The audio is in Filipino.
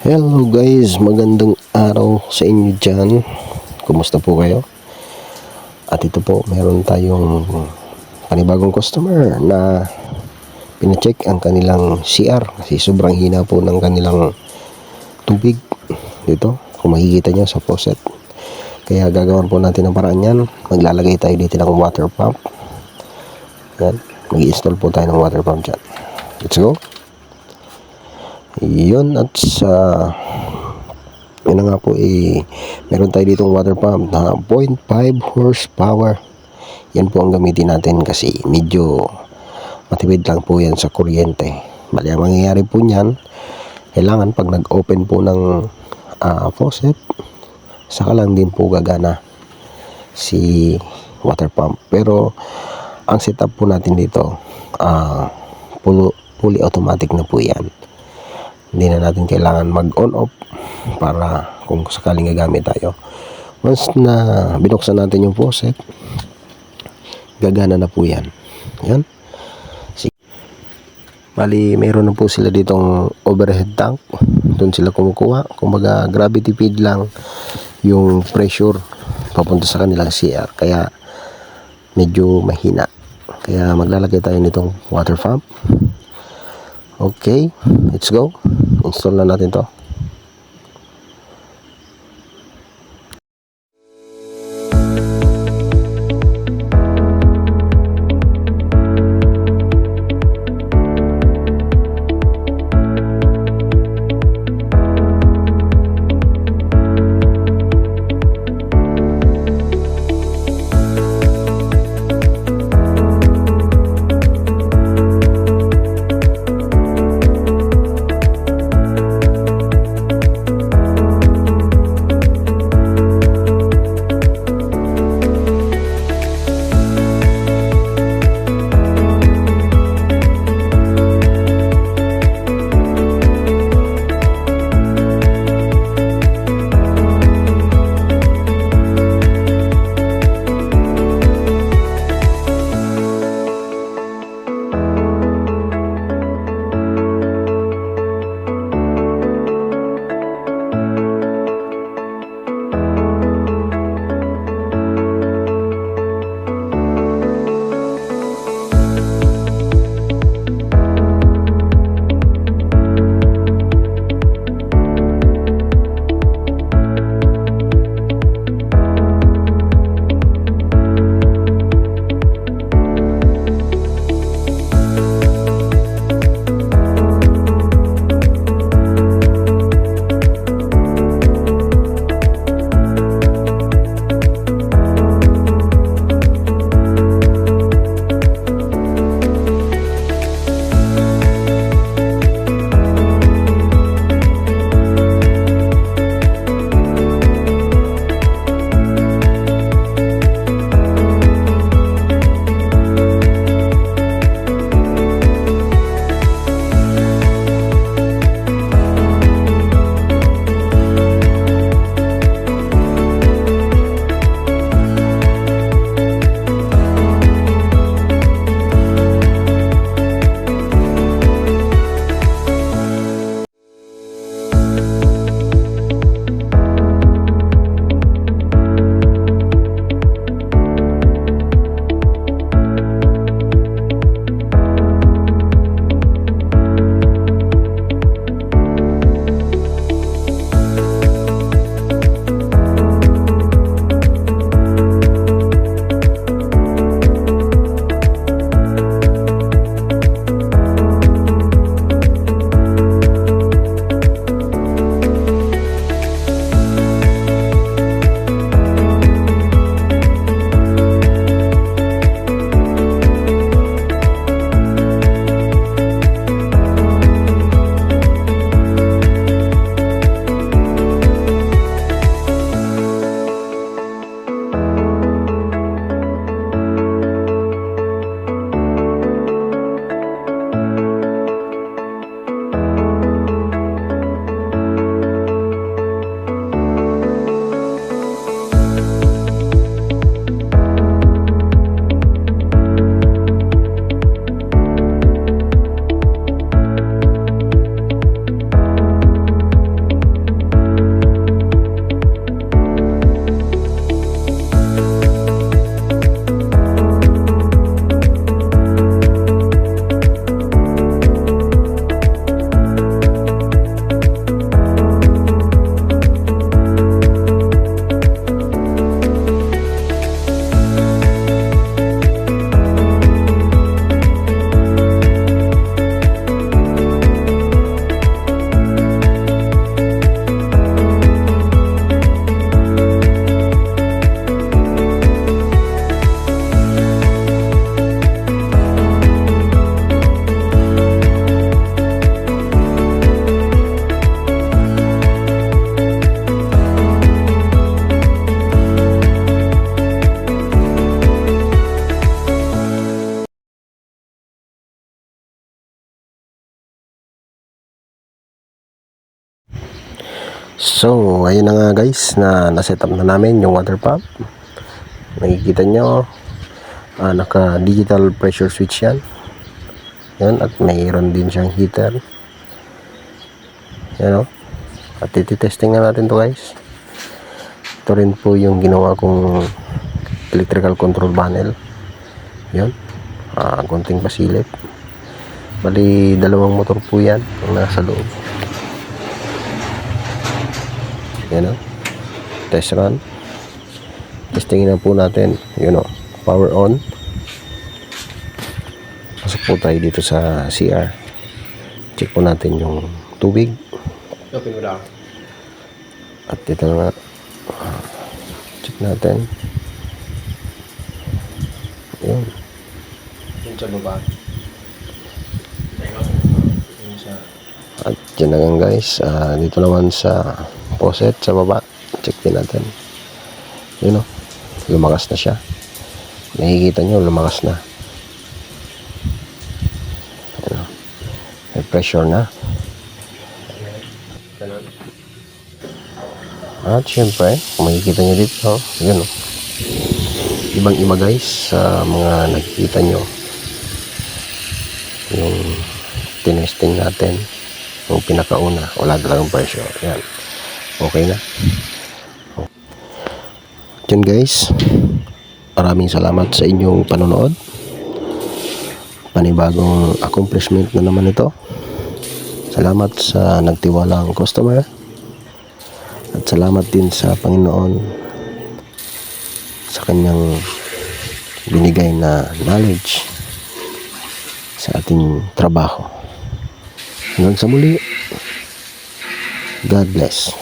Hello guys, magandang araw sa inyo dyan. Kumusta po kayo? At ito po, meron tayong panibagong customer na pinacheck ang kanilang CR kasi sobrang hina po ng kanilang tubig dito. Kung makikita nyo sa faucet. Kaya gagawin po natin ang paraan yan. Maglalagay tayo dito ng water pump. Yan. Mag-install po tayo ng water pump dyan. Let's go. Yun at sa yun na nga po eh meron tayo ditong water pump na 0.5 horsepower. Yan po ang gamitin natin kasi medyo matibid lang po yan sa kuryente. Bali ang mangyayari po niyan kailangan pag nag-open po ng ah, faucet saka lang din po gagana si water pump. Pero ang setup po natin dito fully, fully automatic na po yan hindi na natin kailangan mag-on off para kung sakaling gagamit tayo. Once na binuksan natin yung faucet, gagana na po yan. Yan. Sige. Bali, mayroon na po sila ditong overhead tank. Doon sila kumukuha. Kumbaga, gravity feed lang yung pressure papunta sa kanilang CR. Kaya, medyo mahina. Kaya, maglalagay tayo nitong water pump. Okay, let's go. Install na natin to. So, ayun na nga guys na naset up na namin yung water pump. Nakikita nyo, ah, naka digital pressure switch yan. Yan, at mayroon din siyang heater. Yan o. At ititesting na natin to guys. Ito rin po yung ginawa kong electrical control panel. Yan. Ah, konting pasilip. Bali, dalawang motor po yan ang nasa loob. Yan o. Test run. Testingin na po natin. Yun o. Power on. Pasok po tayo dito sa CR. Check po natin yung tubig. Open mo. At ito na nga. Check natin. Yun. Yung sa baba. At yun na nga guys. Ah, dito naman sa faucet sa baba. Check din natin. Yun o. Lumakas na siya. Nakikita nyo, lumakas na. Ayan o. May pressure na. At syempre, kung makikita nyo dito, yun o. Ibang iba guys sa mga nakikita nyo. Yung tinesting natin. Yung pinakauna. Wala talagang pressure. Yan. Okay na. Yan guys. Maraming salamat sa inyong panonood. Panibagong accomplishment na naman ito. Salamat sa nagtiwalang customer. At salamat din sa Panginoon sa kanyang binigay na knowledge sa ating trabaho. Hanggang sa muli, God bless.